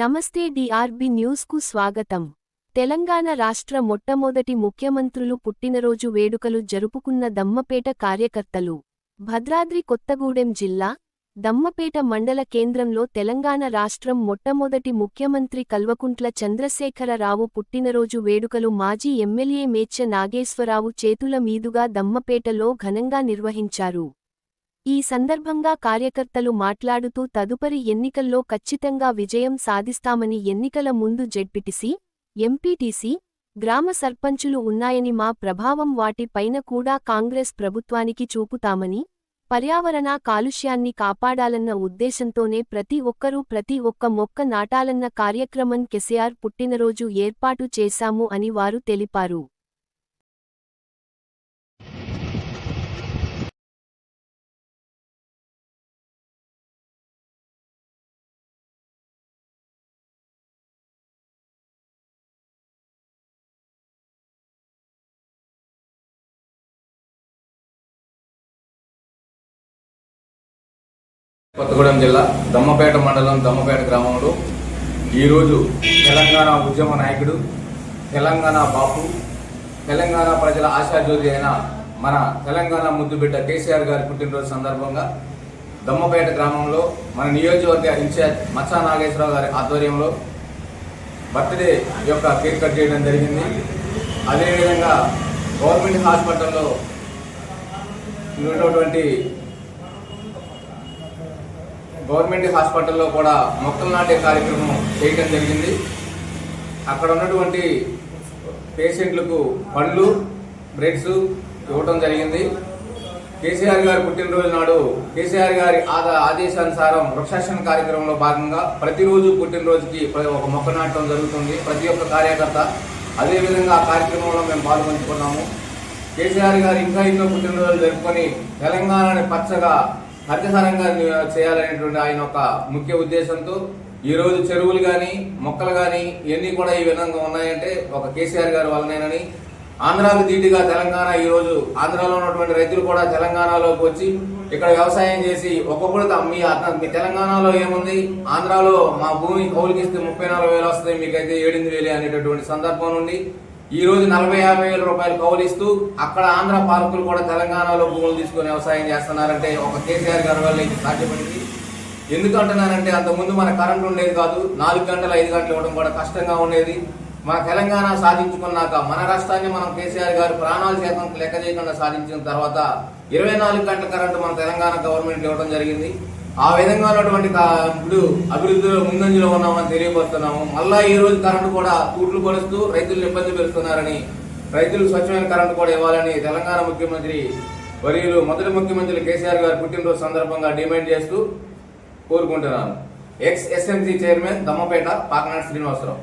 నమస్తే డిఆర్బి న్యూస్కు స్వాగతం. తెలంగాణ రాష్ట్ర మొట్టమొదటి ముఖ్యమంత్రులు పుట్టినరోజు వేడుకలు జరుపుకున్న దమ్మపేట కార్యకర్తలు. భద్రాద్రి కొత్తగూడెం జిల్లా దమ్మపేట మండల కేంద్రంలో తెలంగాణ రాష్ట్రం మొట్టమొదటి ముఖ్యమంత్రి కల్వకుంట్ల చంద్రశేఖరరావు పుట్టినరోజు వేడుకలు మాజీ ఎమ్మెల్యే మేచ్చ నాగేశ్వరరావు చేతుల మీదుగా దమ్మపేటలో ఘనంగా నిర్వహించారు. ఈ సందర్భంగా కార్యకర్తలు మాట్లాడుతూ తదుపరి ఎన్నికల్లో ఖచ్చితంగా విజయం సాధిస్తామని ఎన్నికల ముందు జెడ్పిటిసి ఎంపీటీసీ గ్రామ సర్పంచులు ఉన్నాయని మా ప్రభావం వాటి పైన కూడా కాంగ్రెస్ ప్రభుత్వానికి చూపుతామని పర్యావరణ కాలుష్యాన్ని కాపాడాలన్న ఉద్దేశంతోనే ప్రతి ఒక్కరూ ప్రతి ఒక్క మొక్క నాటాలన్న కార్యక్రమం కెసిఆర్ పుట్టినరోజు ఏర్పాటు చేశాము అని వారు తెలిపారు. కొత్తగూడెం జిల్లా దమ్మపేట మండలం దమ్మపేట గ్రామంలో ఈరోజు తెలంగాణ ఉద్యమ నాయకుడు తెలంగాణ బాపు తెలంగాణ ప్రజల ఆశాజ్యోతి అయిన మన తెలంగాణ ముద్దుబిడ్డ కేసీఆర్ గారి పుట్టినరోజు సందర్భంగా దమ్మపేట గ్రామంలో మన నియోజకవర్గ ఇన్ఛార్జ్ మచ్చా నాగేశ్వరరావు గారి ఆధ్వర్యంలో బర్త్డే యొక్క కేక్ కట్ చేయడం జరిగింది. అదేవిధంగా గవర్నమెంట్ హాస్పిటల్లో ఉన్నటువంటి గవర్నమెంట్ హాస్పిటల్లో కూడా మొక్కలు నాటే కార్యక్రమం చేయడం జరిగింది. అక్కడ ఉన్నటువంటి పేషెంట్లకు పండ్లు బ్రెడ్స్ ఇవ్వటం జరిగింది. కేసీఆర్ గారి పుట్టినరోజు నాడు కేసీఆర్ గారి ఆదేశానుసారం వృక్షాసన కార్యక్రమంలో భాగంగా ప్రతిరోజు పుట్టినరోజుకి ఒక మొక్క నాటడం జరుగుతుంది. ప్రతి ఒక్క కార్యకర్త అదేవిధంగా ఆ కార్యక్రమంలో మేము పాల్గొంచుకున్నాము కేసీఆర్ గారు ఇంకా ఎన్నో పుట్టినరోజులు జరుపుకొని తెలంగాణని పచ్చగా హరితహారంగా చేయాలనేటువంటి ఆయన ఒక ముఖ్య ఉద్దేశంతో ఈ రోజు చెరువులు కానీ మొక్కలు కానీ ఇవన్నీ కూడా ఈ విధంగా ఉన్నాయంటే ఒక కేసీఆర్ గారి వల్లనేనని ఆంధ్రాకు ధీటుగా తెలంగాణ ఈ రోజు ఆంధ్రాలో ఉన్నటువంటి రైతులు కూడా తెలంగాణలోకి వచ్చి ఇక్కడ వ్యవసాయం చేసి ఒక్కొక్కరు త- మీ మీ తెలంగాణలో ఏముంది? ఆంధ్రాలో మా భూమి కౌలుకిస్తే ముప్పై నాలుగు వేలు వస్తాయి మీకైతే ఏడెనిమిది వేలు అనేటటువంటి సందర్భం నుండి ఈ రోజు నలభై యాభై వేల రూపాయలు కౌలిస్తూ అక్కడ ఆంధ్ర పాలకులు కూడా తెలంగాణలో భూములు తీసుకొని వ్యవసాయం చేస్తున్నారంటే ఒక కేసీఆర్ గారి వల్ల ఇది సాధ్యపడింది. ఎందుకు అంటున్నానంటే అంతకుముందు మన కరెంట్ ఉండేది కాదు నాలుగు గంటలు ఐదు గంటలు ఇవ్వడం కూడా కష్టంగా ఉండేది. మన తెలంగాణ సాధించుకున్నాక మన రాష్ట్రాన్ని మనం కేసీఆర్ గారు ప్రాణాలు శాతం లెక్క చేయకుండా సాధించిన తర్వాత ఇరవై నాలుగు గంటల కరెంటు మన తెలంగాణ గవర్నమెంట్ ఇవ్వడం జరిగింది. ఆ విధంగా ఉన్నటువంటి ఇప్పుడు అభివృద్ధిలో ముందంజలో ఉన్నామని తెలియపరుస్తున్నాము. మళ్ళా ఈ రోజు కరెంటు కూడా తూట్లు కొలుస్తూ రైతులను ఇబ్బంది పెడుతున్నారని రైతులకు స్వచ్ఛమైన కరెంటు కూడా ఇవ్వాలని తెలంగాణ ముఖ్యమంత్రి వర్యులు మొదటి ముఖ్యమంత్రి కేసీఆర్ గారు పుట్టినరోజు సందర్భంగా డిమాండ్ చేస్తూ కోరుకుంటున్నాను. Ex SMC chairman Dammapeta Pakanadu Srinivasa Rao.